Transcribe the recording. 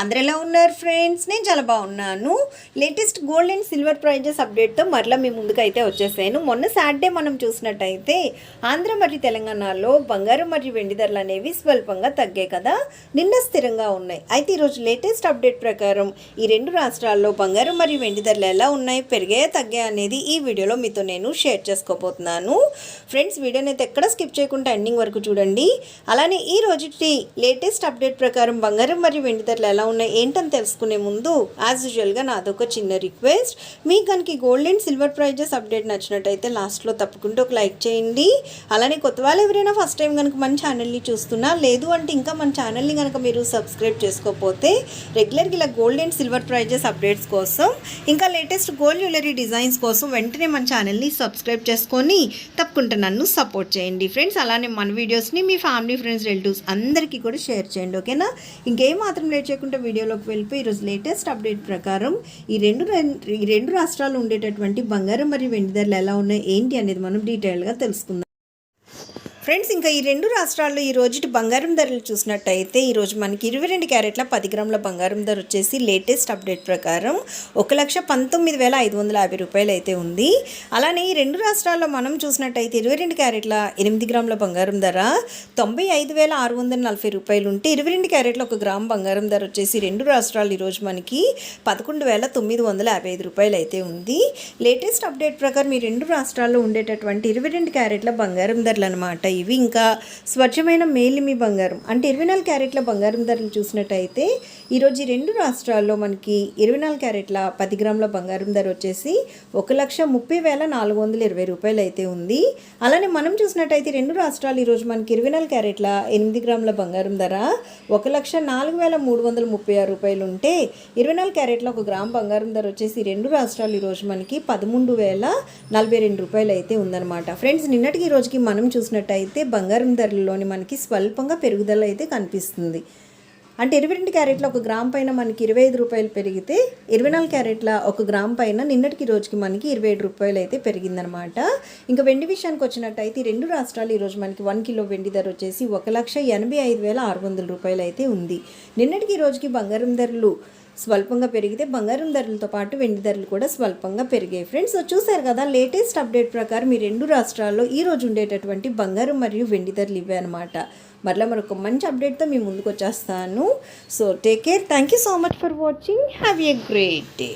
అందరు ఎలా ఉన్నారు ఫ్రెండ్స్? నేను చాలా బాగున్నాను. Latest gold and silver prices అప్డేట్తో మరలా మీ ముందుకు అయితే వచ్చేసాను. మొన్న సాటర్డే మనం చూసినట్టయితే ఆంధ్ర మరియు తెలంగాణలో బంగారం మరియు వెండి ధరలు అనేవి స్వల్పంగా తగ్గాయి కదా? నిన్న స్థిరంగా ఉన్నాయి. అయితే ఈరోజు లేటెస్ట్ అప్డేట్ ప్రకారం ఈ రెండు రాష్ట్రాల్లో బంగారం మరియు వెండి ధరలు ఎలా ఉన్నాయి పెరిగాయా తగ్గాయా అనేది ఈ వీడియోలో మీతో నేను షేర్ చేసుకోబోతున్నాను. ఫ్రెండ్స్ వీడియోని అయితే ఎక్కడ స్కిప్ చేయకుండా ఎండింగ్ వరకు చూడండి. అలానే ఈ రోజుటి లేటెస్ట్ అప్డేట్ ప్రకారం బంగారం మరియు వెండి ధరలు ఎలా ఉన్నాయి ఏంటని తెలుసుకునే ముందు యాజ్ యూజువల్గా నాదొక చిన్న రిక్వెస్ట్ మీకు కనుక gold and silver prices update నచ్చినట్టయితే లాస్ట్లో తప్పకుండా ఒక లైక్ చేయండి. అలానే కొత్త వాళ్ళు ఎవరైనా ఫస్ట్ టైం కనుక మన ఛానల్ని చూస్తున్నా లేదు అంటే ఇంకా మన ఛానల్ని కనుక మీరు సబ్స్క్రైబ్ చేసుకోకపోతే రెగ్యులర్గా ఇలా gold and silver prices updates కోసం ఇంకా లేటెస్ట్ గోల్డ్ జ్యువెలరీ డిజైన్స్ కోసం వెంటనే మన ఛానల్ని సబ్స్క్రైబ్ చేసుకొని తప్పకుండా నన్ను సపోర్ట్ చేయండి. ఫ్రెండ్స్ అలానే మన వీడియోస్ని మీ ఫ్యామిలీ ఫ్రెండ్స్ రిలేటివ్స్ అందరికీ కూడా షేర్ చేయండి ఓకేనా ఇంకేం మాత్రం లేట్ చేయకుండా వీడియోలోకి వెళ్ళిపోయి ఈరోజు లేటెస్ట్ అప్డేట్ ప్రకారం ఈ రెండు ఈ రెండు రాష్ట్రాలు ఉండేటటువంటి బంగారం మరియు వెండి ధరలు ఎలా ఉన్నాయి ఏంటి అనేది మనం డీటెయిల్గా తెలుసుకుందాం. ఫ్రెండ్స్ ఇంకా ఈ రెండు రాష్ట్రాల్లో ఈ రోజుటి బంగారం ధరలు చూసినట్టయితే ఈరోజు మనకి ఇరవై రెండు క్యారెట్ల పది గ్రాముల బంగారం ధర వచ్చేసి లేటెస్ట్ అప్డేట్ ప్రకారం ఒక లక్ష పంతొమ్మిది వేల ఐదు వందల యాభై రూపాయలు అయితే ఉంది. అలానే ఈ రెండు రాష్ట్రాల్లో మనం చూసినట్టయితే ఇరవై రెండు క్యారెట్ల ఎనిమిది గ్రాముల బంగారం ధర తొంభై ఐదు వేల ఆరు వందల నలభై రూపాయలు ఉంటే ఇరవై రెండు క్యారెట్ల ఒక గ్రామ్ బంగారం ధర వచ్చేసి రెండు రాష్ట్రాలు ఈరోజు మనకి పదకొండు వేల తొమ్మిది వందల యాభై ఐదు రూపాయలు అయితే ఉంది. లేటెస్ట్ అప్డేట్ ప్రకారం ఈ రెండు రాష్ట్రాల్లో ఉండేటటువంటి ఇరవై రెండు క్యారెట్ల బంగారం ధరలు అనమాట ఇవి. ఇంకా స్వచ్ఛమైన మేలిమి బంగారం. అంటే ఇరవై నాలుగు క్యారెట్ల బంగారం ధరలు చూసినట్టయితే ఈరోజు ఈ రెండు రాష్ట్రాల్లో మనకి ఇరవై నాలుగు క్యారెట్ల పది గ్రాముల బంగారం ధర వచ్చేసి ఒక లక్ష ముప్పై వేల నాలుగు వందల ఇరవై రూపాయలు అయితే ఉంది. అలానే మనం చూసినట్టయితే రెండు రాష్ట్రాలు ఈరోజు మనకి ఇరవై నాలుగు క్యారెట్ల ఎనిమిది గ్రాముల బంగారం ధర ఒక లక్ష నాలుగు వేల మూడు వందల ముప్పై ఆరు రూపాయలు ఉంటే ఇరవై నాలుగు క్యారెట్ల ఒక గ్రామ్ బంగారం ధర వచ్చేసి రెండు రాష్ట్రాలు ఈరోజు మనకి పదమూడు వేల నలభై రెండు రూపాయలు అయితే ఉందన్నమాట. ఫ్రెండ్స్ నిన్నటికి ఈ రోజుకి మనం చూసినట్టయితే అయితే బంగారం ధరలలోని మనకి స్వల్పంగా పెరుగుదల అయితే కనిపిస్తుంది. అంటే ఇరవై రెండు క్యారెట్ల ఒక గ్రామ్ పైన మనకి ఇరవై ఐదు రూపాయలు పెరిగితే ఇరవై నాలుగు క్యారెట్ల ఒక గ్రామ్ పైన నిన్నటికి రోజుకి మనకి ఇరవై ఏడు రూపాయలు అయితే పెరిగిందనమాట ఇంకా వెండి విషయానికి వచ్చినట్టయితే రెండు రాష్ట్రాలు ఈరోజు మనకి వన్ కిలో వెండి ధర వచ్చేసి ఒక లక్ష ఎనభై ఐదు వేల ఆరు వందల రూపాయలు అయితే ఉంది. నిన్నటికి ఈ రోజుకి బంగారం ధరలు స్వల్పంగా పెరిగితే బంగారం ధరలతో పాటు వెండి ధరలు కూడా స్వల్పంగా పెరిగాయి. ఫ్రెండ్స్ సో చూశారు కదా లేటెస్ట్ అప్డేట్ ప్రకారం ఈ రెండు రాష్ట్రాల్లో ఈ రోజు ఉండేటటువంటి బంగారం మరియు వెండి ధరలు ఇవే అనమాట మరలా మరొక మంచి అప్డేట్తో మీ ముందుకు వచ్చేస్తాను. So take care thank you so much for watching have a great day